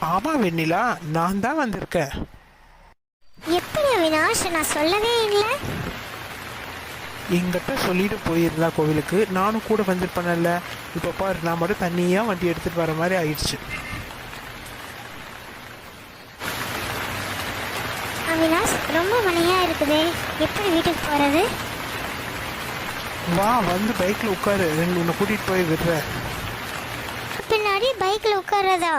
ஆமா வெண்ணிலா நான் தான் வந்திருக்கேன். எப்படி அவினாஷ் நான் சொல்லவே இல்லை. எங்கிட்ட சொல்லிட்டு போயிருந்தா கோவிலுக்கு. நானும் கூட வந்திருப்பேன்ல. இப்போ பாரு நான் மட்டும் தனியாக வண்டி எடுத்துட்டு வர மாதிரி ஆயிடுச்சு. அவினாஷ் ரொம்ப மழையா இருக்குதே. எப்படி வீட்டுக்கு போறது? வா வந்து பைக்கில் உட்காரு. உன்னை கூட்டிகிட்டு போய் விடுறேன். பின்னாடி பைக்ல உட்கார்றதா?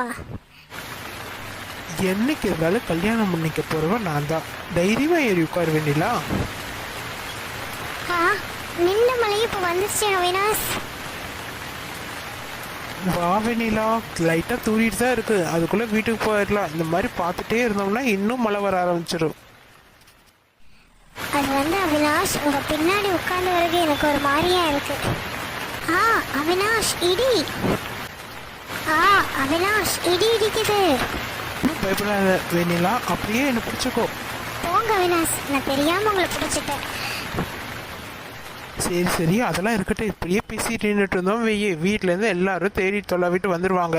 என்னைக்கு இருந்தாலும் கல்யாணம் பண்ணிக்க போகிறவன் நான் தான். தைரியமாக ஏறி உட்கார வேண்டிலா நின்ன மழை இப்போ வந்துருச்சு அவினாஷ். வா வெண்ணிலா லைட்டாக தூரிட்டு தான் இருக்கு. அதுக்குள்ளே வீட்டுக்கு போயிடலாம். இந்த மாதிரி பார்த்துட்டே இருந்தோம்னா இன்னும் மழை வர ஆரம்பிச்சிடும் அது வந்து அவினாஷ் உங்க பின்னாடி உட்கார்ந்து வரது எனக்கு ஒரு மாதிரியா இருக்கு. ஆ அவினாஷ் இடி. ஆ அவினாஷ் இடி இடிக்குது. பயப்படாத வெண்ணிலா அப்படியே என்னை பிடிச்சிக்கோ போங்க அவினாஷ் நான் தெரியாம உங்களை பிடிச்சிட்டேன். சரி சரி. அதெல்லாம் இருக்கட்டும். இப்படியே பேசிட்டு நின்றுட்டு இருந்தோம். வெய்ய வீட்டிலேருந்து எல்லாரும் தேடி தொலைவிட்டு வந்துடுவாங்க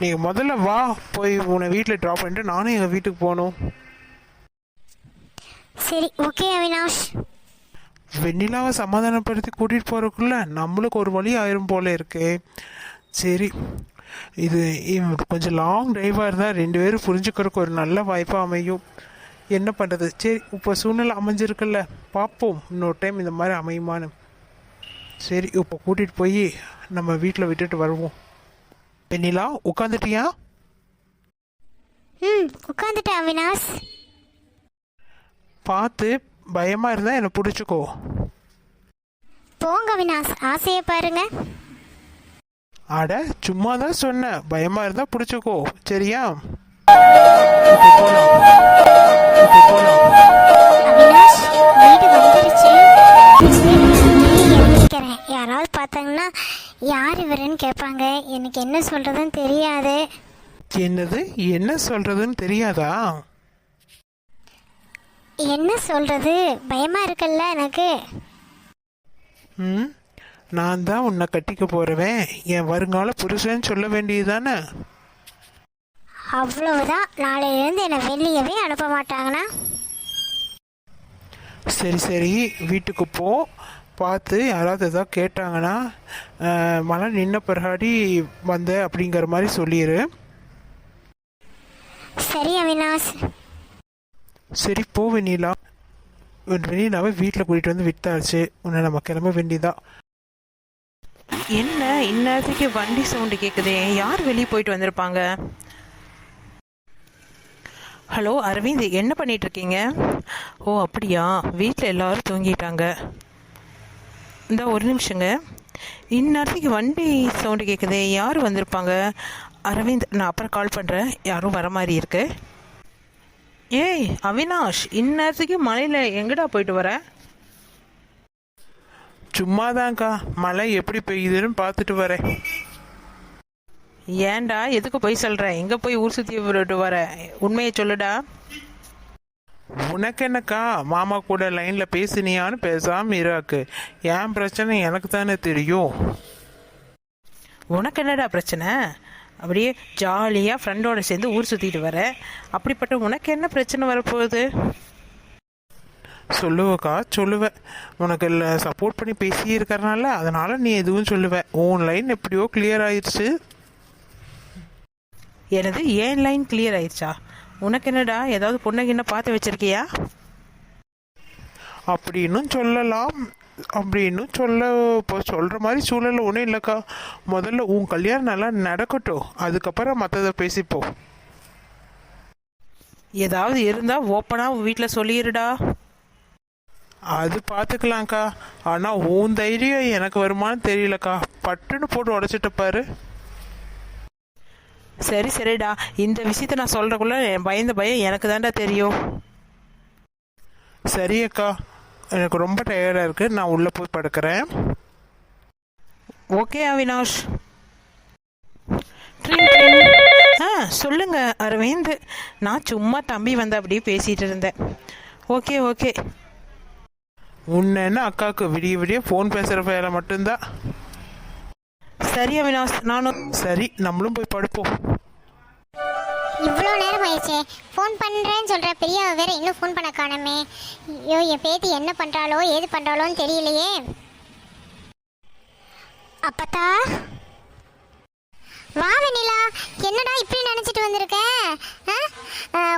நீங்கள் முதல்ல வா போய் உன்னை வீட்டில் ட்ராப் பண்ணிட்டு நானும் எங்கள் வீட்டுக்கு போகணும். சரி ஓகே அவினாஷ். வெண்ணிலாவை சமாதானப்படுத்தி கூட்டிகிட்டு போகிறதுக்குள்ள நம்மளுக்கு ஒரு வழி ஆயிரும் போல இருக்கே. சரி இது கொஞ்சம் லாங் டிரைவாக இருந்தால் ரெண்டு பேரும் புரிஞ்சுக்கிறதுக்கு ஒரு நல்ல வாய்ப்பாக அமையும். என்ன பண்ணுறது சரி இப்போ சூழ்நிலை அமைஞ்சிருக்குல்ல. பார்ப்போம். இன்னொரு டைம் இந்த மாதிரி அமையுமான்னு. சரி இப்போ கூட்டிகிட்டு போய் நம்ம வீட்டில் விட்டுட்டு வருவோம். வெண்ணிலா உட்காந்துட்டியா ம் உட்காந்துட்டேன் அவினாஷ். பார்த்து பயமாக இருந்தால் என்னை பிடிச்சிக்கோ. போங்க அவினாஷ். ஆசையை பாருங்க. அட சும்மா தான் சொன்னேன் பயமாக இருந்தால் பிடிச்சிக்கோ. சரியா? யாராவது பார்த்தாங்கன்னா யார் இவருன்னு கேட்பாங்க. எனக்கு என்ன சொல்றதுன்னு தெரியாது. என்னது? என்ன சொல்றதுன்னு தெரியாதா? என்ன சொல்றது? பயமா இருக்குல்ல எனக்கு. ம்? நான் தான் உன்னை கட்டிக்க போறவன். என் வருங்கால புருஷன் சொல்ல வேண்டியதுதானே? அவ்வளவுதான். நாளையிலேருந்து என்னை வெளியவே அனுப்ப மாட்டாங்கன்னா சரி சரி. வீட்டுக்கு போ. பார்த்து யாராவது எதாவது கேட்டாங்கன்னா மழை நின்ன பிறகாடி வந்த அப்படிங்கிற மாதிரி சொல்லிடு சரி அவினாஷ். சரி போ வெண்ணிலா. வெண்ணிலாவை வீட்டில் கூட்டிகிட்டு வந்து விட்டாச்சு உன்னை நம்ம கிளம்ப வேண்டியதா? என்ன இந்நேரத்துக்கு வண்டி சவுண்டு கேட்குதே யார் வெளியே போயிட்டு வந்திருப்பாங்க? ஹலோ அரவிந்த் என்ன பண்ணிட்டு இருக்கீங்க ஓ அப்படியா. வீட்டில் எல்லாரும் தூங்கிட்டாங்க. இந்த ஒரு நிமிஷங்க. இந்நேரத்துக்கு வண்டி சவுண்டு கேட்குதே யார் வந்திருப்பாங்க? அரவிந்த் நான் அப்புறம் கால் பண்ணுறேன் யாரும் வர மாதிரி இருக்கு. ஏய் அவினாஷ் இந்நேரத்துக்கு மலையில் எங்கடா போயிட்டு வர? சும்மாதான்க்கா மழை எப்படி பெய்யுதுன்னு பார்த்துட்டு வரேன். ஏன்டா எதுக்கு போய் சொல்ற? எங்க போய் ஊர் சுத்தி விட்டு வர? உண்மையை சொல்லுடா. உனக்கு என்னக்கா மாமா கூட லைன்ல பேசினியான்னு பேசாம இராக்கு. என் பிரச்சனை எனக்கு தானே தெரியும். உனக்கு என்னடா பிரச்சனை? அப்படியே ஜாலியாக ஃப்ரெண்டோட சேர்ந்து ஊர் சுற்றிட்டு வர. அப்படிப்பட்ட உனக்கு என்ன பிரச்சனை வரப்போகுது? சொல்லுவக்கா சொல்லுவேன் உனக்கு சப்போர்ட் பண்ணி பேசி இருக்கறனால அதனால நீ எதுவும் சொல்லுவ. உன் லைன் எப்படியோ கிளியர் ஆயிடுச்சு எனது ஏன் லைன் கிளியர் ஆயிடுச்சா உனக்கு என்னடா ஏதாவது பொண்ணு என்ன பார்த்து வச்சிருக்கியா? அப்படின்னும் சொல்லலாம். அப்படின்னும் சொல்ல இப்போ சொல்கிற மாதிரி சூழல் ஒன்றும் இல்லைக்கா. முதல்ல உன் கல்யாணம் நல்லா நடக்கட்டும். அதுக்கப்புறம் மற்றதை பேசிப்போம். ஏதாவது இருந்தால் ஓப்பனாக வீட்டில் சொல்லிடுடா அது பார்த்துக்கலாம்க்கா. ஆனால் உன் தைரியம் எனக்கு வருமானு தெரியலக்கா. பட்டுன்னு போட்டு உடச்சிட்ட பாரு. சரி சரிடா. இந்த விஷயத்த நான் சொல்கிறக்குள்ள என் பயந்த பயம் எனக்கு தான்டா தெரியும். சரி அக்கா எனக்கு ரொம்ப டயர்டாக இருக்குது நான் உள்ளே போய் படுக்கிறேன். ஓகே அவினாஷ். ஆ சொல்லுங்க அரவிந்த். நான் சும்மா தம்பி வந்து அப்படியே பேசிட்டு இருந்தேன். Okay okay. உன்ன என்ன அக்காவுக்கு விடிய விடிய ஃபோன் பேசுகிற வேலை மட்டும்தான். சரி அவினாஷ் நானும் சரி நம்மளும் போய் படுப்போம். இவ்வளோ நேரம் ஆயிடுச்சு. ஃபோன் பண்ணுறேன்னு சொல்கிற பெரிய வேற இன்னும் ஃபோன் பண்ண காணோமே. ஐயோ என் பேத்தி என்ன பண்ணுறாளோ ஏது பண்ணுறாளோன்னு தெரியலையே. அப்பத்தா? வா வெண்ணிலா. என்னடா இப்படி நினச்சிட்டு வந்திருக்க?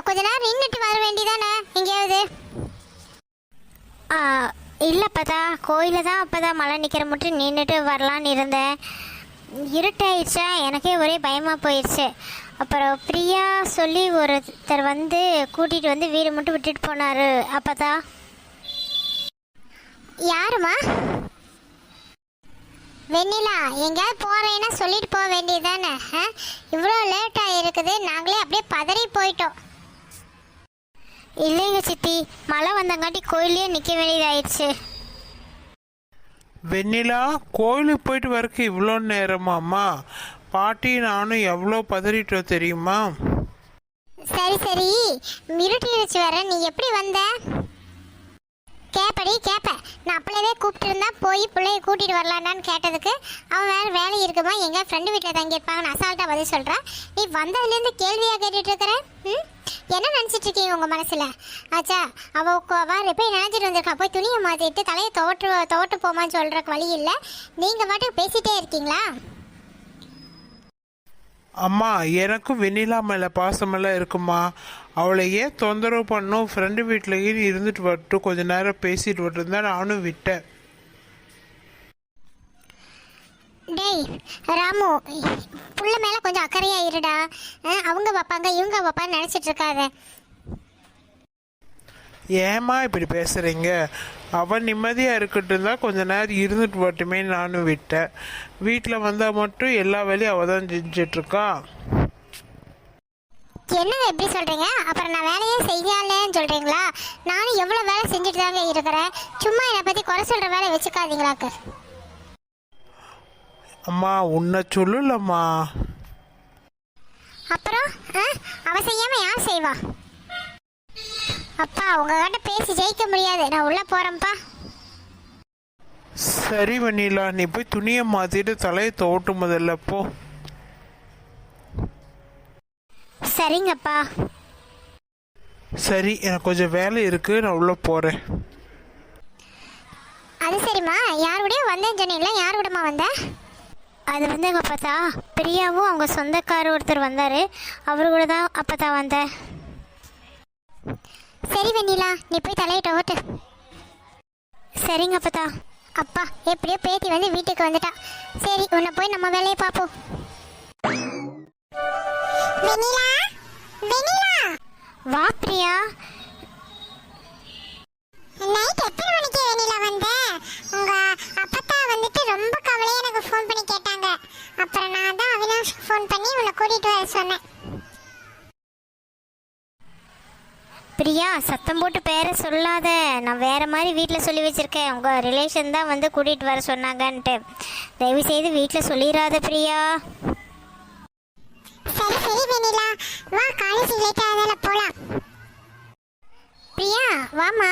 கொஞ்ச நேரம் நின்றுட்டு வர வேண்டியதானே எங்கேயாவது? இல்லைப்பதா கோயிலில் தான் அப்போ தான் மழை நிற்கிற மட்டும் நின்றுட்டு வரலான்னு இருந்தேன். இருட்டாயிடுச்சா? எனக்கே ஒரே பயமாக போயிடுச்சு. அப்புறம் பிரியா சொல்லி ஒருத்தர் வந்து கூட்டிகிட்டு வந்து வீடு மட்டும் விட்டுட்டு போனார். அப்பதா? யாருமா? வெண்ணிலா எங்கேயாவது போகிறேன்னா சொல்லிட்டு போக வேண்டியது தானே இவ்வளோ லேட்டாக இருக்குது நாங்களே அப்படியே பதறி போயிட்டோம். இல்லைங்க மழை வந்தங்காட்டி கோயிலே நிற்க வேண்டியதாயிடுச்சு. வெண்ணிலா கோயிலுக்கு போயிட்டு வரக்கு இவ்வளோ நேரமாம்மா? பாட்டி நானும் எவ்வளோ பதறிட்டோம் தெரியுமா? சரி சரி. மிருட்டிடுச்சு வர நீ எப்படி வந்த? கேப்படி கேப்ப. நான் அப்பளவே கூப்பிட்டு இருந்தா போய் பிள்ளைய கூட்டிட்டு வரலான்னு கேட்டதுக்கு அவன் வேற வேலை இருக்குமா? எங்க ஃப்ரெண்டு வீட்டில் தங்கியிருப்பாங்கன்னு அசால்ட்டா பதில் சொல்றா. நீ வந்ததுலேருந்து கேள்வியா கேட்டுட்டு இருக்கிற? ம்? என்ன நினச்சிட்டு இருக்கீங்க உங்கள் மனசில்? ஆச்சா அவள் உக்க- போய் நினைச்சிட்டு வந்திருக்கா. போய் துணியை மாற்றிட்டு தலையை துவட்டு துவட்டு போமான்னு சொல்கிறக்கு வழி இல்லை. நீங்கள் பாட்டுக்கு பேசிட்டே இருக்கீங்களா? அம்மா எனக்கும் வெண்ணிலா மேலே பாசமெல்லாம் இருக்குமா? அவளை ஏன் தொந்தரவு பண்ணும் ஃப்ரெண்டு வீட்டிலேயே இருந்துட்டு வரட்டும். கொஞ்ச நேரம் பேசிட்டு வரட்டும் தான் நானும் விட்டேன். டேய் ராமு புள்ள மேல கொஞ்சம் அக்கறையா இருடா. அவங்க வைப்பாங்க இவங்க வைப்பான்னு நினைச்சிட்டு இருக்காத. ஏம்மா இப்படி பேசுகிறீங்க அவன் நிம்மதியாக இருக்கட்டும் தான் கொஞ்ச நேரம் இருந்துட்டு வரட்டுமே நானும் விட்டேன். வீட்டில் வந்தால் மட்டும் எல்லா வேலையும் அவள் தான் செஞ்சிட்ருக்கா. என்னங்க எப்படி சொல்றீங்க? அப்புறம் நான் வேலையே செய்யலன்னு சொல்றீங்களா? நானும் எவ்வளவு வேலை செஞ்சுட்டு தாங்க இருக்கிறேன். சும்மா என்னை பத்தி குறை சொல்ற வேலை வச்சுக்காதீங்களாக்கு. அம்மா உன்னை சொல்லலம்மா. அப்புறம் அவ செய்யாம யார் செய்வா? அப்பா உங்ககிட்ட பேசி ஜெயிக்க முடியாது. நான் உள்ள போறேன்ப்பா. சரி வெண்ணிலா நீ போய் துணியை மாற்றிட்டு தலையை தோட்டும் முதல்ல போ. சரிங்கப்பா. சரி எனக்கு கொஞ்சம் வேலை இருக்குது நான் உள்ளே போகிறேன் அது சரிம்மா. யார் கூடயும் வந்தேன்னு சொன்னீங்களா? யார் கூடமா வந்த? அது வந்து எங்கள் அப்பத்தா பிரியாவும் அவங்க சொந்தக்காரர் ஒருத்தர் வந்தார். அவரு கூட தான் அப்பத்தா வந்தேன். சரி வெண்ணிலா நீ போய் தலையிட்ட ஓட்டு. சரிங்க அப்பதா அப்பா எப்படியோ பேத்தி வந்து வீட்டுக்கு வந்துட்டா. சரி உன்னை போய் நம்ம வேலையை பார்ப்போம். வெண்ணிலா? வெண்ணிலா? வா பிரியா. நைட் எத்தனை மணிக்கு வெளியில வந்த? உங்க அப்பத்தா வந்துட்டு ரொம்ப கவலையா எனக்கு ஃபோன் பண்ணி கேட்டாங்க. அப்புறம் நான் தான் அவினாஷ் ஃபோன் பண்ணி உன்னை கூட்டிட்டு வர சொன்னேன். பிரியா சத்தம் போட்டு பேரை சொல்லாத. நான் வேற மாதிரி வீட்டில் சொல்லி வச்சிருக்கேன். உங்க ரிலேஷன் தான் வந்து கூட்டிட்டு வர சொன்னாங்கன்ட்டு. தயவு செய்து வீட்டில் சொல்லிடாத பிரியா. சரி சரி வெண்ணிலா. வா காலேஜ் லேட் ஆகல போலாம். பிரியா வாமா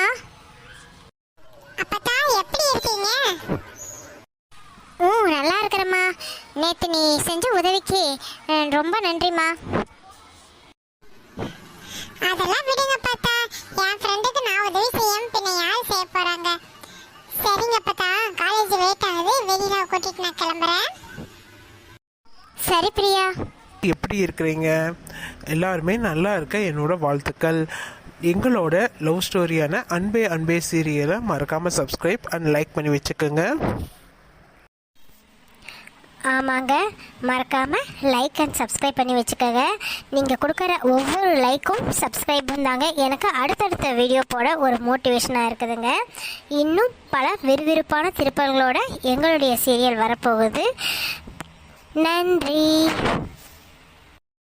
அப்பத்தா எப்படி இருக்கீங்க? ஓ நல்லா இருக்கிறேம்மா. நேற்று நீ செஞ்ச உதவிக்கு ரொம்ப நன்றிம்மா. அதெல்லாம் விடுங்க யார் போறாங்க. சரிங்க காலேஜ் லேட் ஆகுது. வெளியில கூட்டிட்டு நான் கிளம்புறேன். சரி பிரியா. எப்படி இருக்கிறீங்க? எல்லாருமே நல்லா இருக்க. என்னோட வாழ்த்துக்கள். எங்களோட லவ் ஸ்டோரியான அன்பே அன்பே சீரியலை மறக்காமல் சப்ஸ்கிரைப் அண்ட் லைக் பண்ணி வச்சுக்கோங்க. ஆமாங்க. மறக்காமல் லைக் அண்ட் சப்ஸ்கிரைப் பண்ணி வச்சுக்கோங்க. நீங்கள் கொடுக்குற ஒவ்வொரு லைக்கும் சப்ஸ்கிரைபும் தாங்க எனக்கு அடுத்தடுத்த வீடியோ போட ஒரு மோட்டிவேஷனாக இருக்குதுங்க. இன்னும் பல விறுவிறுப்பான திருப்பல்களோட எங்களுடைய சீரியல் வரப்போகுது. நன்றி.